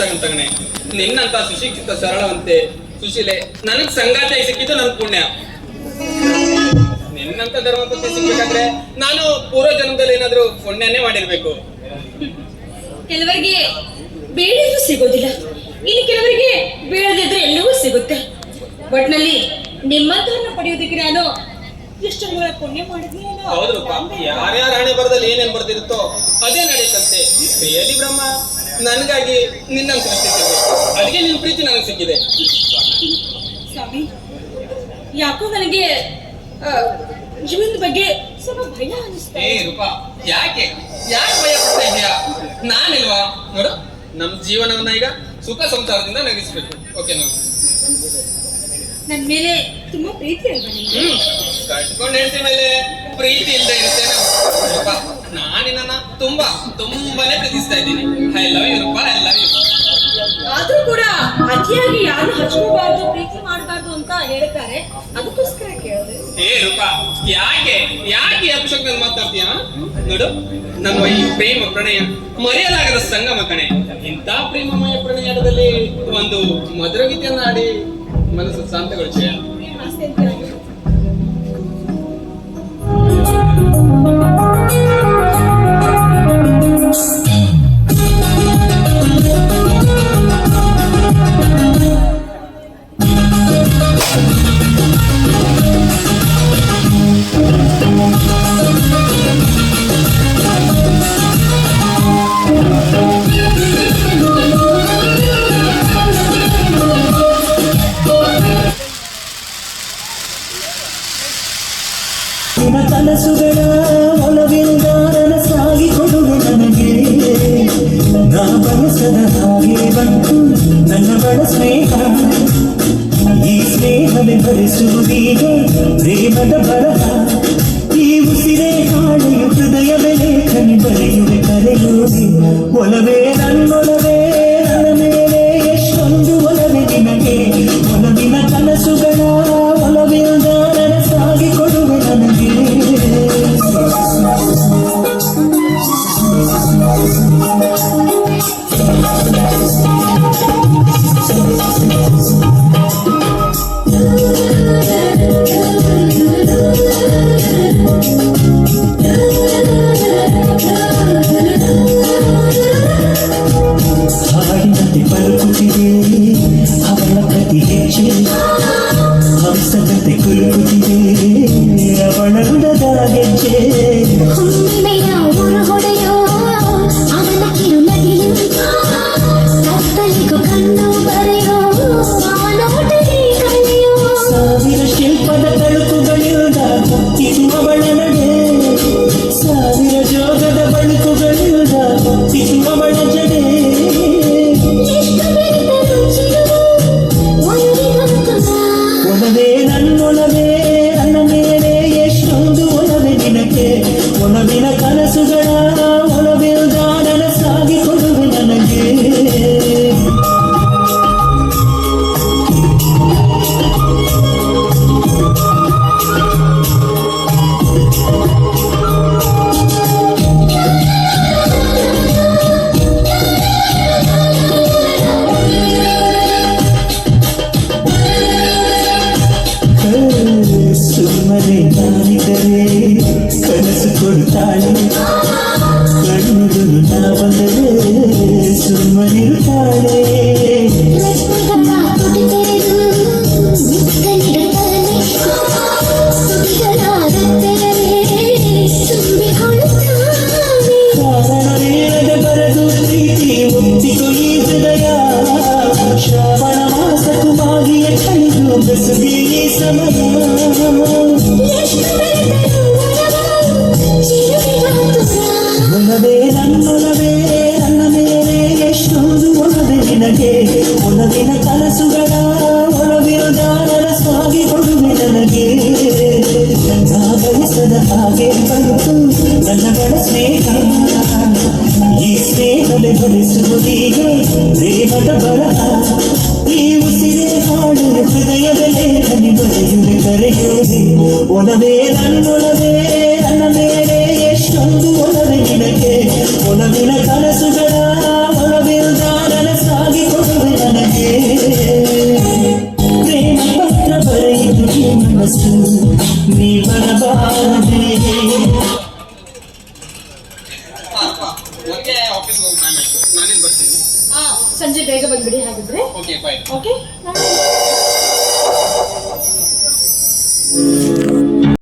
ತಗಣೆ. ನಿನ್ನಂತ ಸುಶಿಕ್ಷಿತ ಸರಳವಂತೆ ಸುಶೀಲೆ ನನಗ್ ಸಂಗಾತಿ ಸಿಕ್ಕಿದ್ದು ನನ್ ಪುಣ್ಯ. ನಿನ್ನಂತ ಧರ್ಮಪತಿ ಸಿಗ್ಬೇಕಾದ್ರೆ ನಾನು ಪೂರ್ವ ಜನ್ಮದಲ್ಲಿ ಏನಾದ್ರೂ ಪುಣ್ಯನೇ ಮಾಡಿರ್ಬೇಕು. ಕೆಲವರಿಗೆ ಬೇಡಿದ್ರು ಸಿಗೋದಿಲ್ಲ. ಇನ್ನು ಕೆಲವರಿಗೆ ಬೇಡದಿದ್ರೆ ಎಲ್ಲವೂ ಸಿಗುತ್ತೆ. ಒಟ್ನಲ್ಲಿ ನಿಮ್ಮಂತವನ್ನ ಪಡೆಯೋದಕ್ಕೆ ನಾನು ಎಷ್ಟು ಜನ್ಮಗಳ ಪುಣ್ಯ ಮಾಡಿದ್ನಿ ಹೌದು ಯಾರ್ಯಾರ ಹಣೆ ಬರದಲ್ಲಿ ಏನೇನ್ ಬರ್ದಿರುತ್ತೋ ಅದೇ ನಡೆಯುತ್ತಂತೆ. ಎಲ್ಲಿ ಬ್ರಹ್ಮ ನನ್ಗಾಗಿ ನಿನ್ನ ಅದಕ್ಕೆ ನಿನ್ ಪ್ರೀತಿ ನನಗೆ ಸಿಕ್ಕಿದೆ. ಸ್ವಾಮಿ ಯಾಕೋ ನನಗೆ ಜೀವನದ ಬಗ್ಗೆ ಸ್ವಲ್ಪ ಭಯ ಅನಿಸ್ತಾ ಏ. ರೂಪಾ ಯಾಕೆ? ಯಾಕೆ ಭಯ ಪಡ್ತಾ ಇದೆಯಾ ನಾನಿಲ್ವಾ? ನೋಡು ನಮ್ ಜೀವನವನ್ನ ಈಗ ಸುಖ ಸಂಸಾರದಿಂದ ನಗಿಸ್ಬೇಕು. ಓಕೆ ನಾವು ನನ್ ಮೇಲೆ ತುಂಬಾ ಪ್ರೀತಿ ಅಲ್ವಾ ನಿಮ್ಗೆ? ಹ್ಮ್ ಕಟ್ಕೊಂಡ್ ಹೇಳ್ತೀನಿ ಮೇಲೆ. ಪ್ರೀತಿ ಇಲ್ಲದೆ ಇರ್ತೇನೆ ರೂಪಾ ನಾನಿನ್ನ ತುಂಬಾ ತುಂಬಾನೇ ಪ್ರೀತಿಸ್ತಾ ಇದ್ದೀನಿ. I love you Roopa I love you ಆದ್ರೂ ಕೂಡ ಅತಿಯಾಗಿ ಯಾರು ಹಚ್ಕೋಬಾರ್ದು ಪ್ರೀತಿ ಮಾಡಬಾರ್ದು ಅಂತ ಹೇಳ್ತಾರೆ. ಅದಕ್ಕೋಸ್ಕರ ಕೇಳಿದೆ. ಏ ರೂಪಾ ಯಾಕೆ ಯಾಕೆ ಅಪಶಕ್ತಿ ಮಾತಾಡ್ತೀಯ? ನೋಡು ನಮ್ಮ ಈ ಪ್ರೇಮ ಪ್ರಣಯ ಮರೆಯಲಾಗದ ಸಂಗಮ ಕಣೆ. ಇಂಥ ಪ್ರೇಮಮಯ ಪ್ರಣಯದಲ್ಲಿ ಒಂದು ಮಧುರ ಗೀತೆಯನ್ನ ಆಡಿ ಮನಸ್ಸು ಶಾಂತಗೊಳಿಸಿಯ ನಿನ್ನ ಕನಸುಗಳ ಒಲವಿಂದ ನನಸಾಗಿ ಕೊಡುವೆ ನನಗೆ ನಾ ಬಯಸದ ಹಾಗೆ ಬಂತು ನನ್ನ ಬಡ ಸ್ನೇಹ ಈ ಸ್ನೇಹವೇ ಭರಿಸುವುದೀಗ ಪ್ರೇಮದ ಬರಹ ಈ ಉಸಿರೇ ಹಾಳೆಯು ಹೃದಯವೇ ಲೇಖನಿ ಬರೆಯುವೆ ಕರೆಯುವೆ ಒಲವೇ దేవుడివే అవళగుడ దాగించే நானிதரே நானிதரே கனசு கொடுத்தாளே கண்ணுதொரு நான் வந்ததே சும்மனிருத்தாளே ಕನಸುಗಳ ಒಲವಿರದ ನನಸಾಗಿ ಕೊಡುವೆ ನನಗೆ ನಾ ಬಯಸದ ಹಾಗೆ ಬಂತು ನನ್ನಗಳ ಸ್ನೇಹ ಈ ಸ್ನೇಹವೇ ಭರಿಸುವುದೀಗ ಪ್ರೇಮದ ಬರಹ ಈ ಉಸಿರೇ ಹಾಡು ಹೃದಯದಲ್ಲೇ ಹನಿ ಬರೆಯುವೆ ಕರೆಯುವೆ ಒಲವೇ ನನ್ನೊಲವೇ ನನ್ನ ಮೇಲೆ ಎಷ್ಟೊಂದು ಒಲವೆ ನಿನಗೆ ಒಲವಿನ ಕನಸುಗಳ ಒಲವಿಲ್ದ ನನಸಾಗಿ ಮನಸ್ಸು ನೀ ಬರಬಾರದೆ ನನಗೆ ಆಫೀಸ್ ಹೋಗಿ ಟೈಮ್ ಆಯ್ತು ನಾನೇನು ಬರ್ತೀನಿ ಆ, ಸಂಜೆ ಬೇಗ ಬಂದ್ಬಿಡಿ ಹಾಗಿದ್ರೆ ಓಕೆ ಬಾಯ್ ಓಕೆ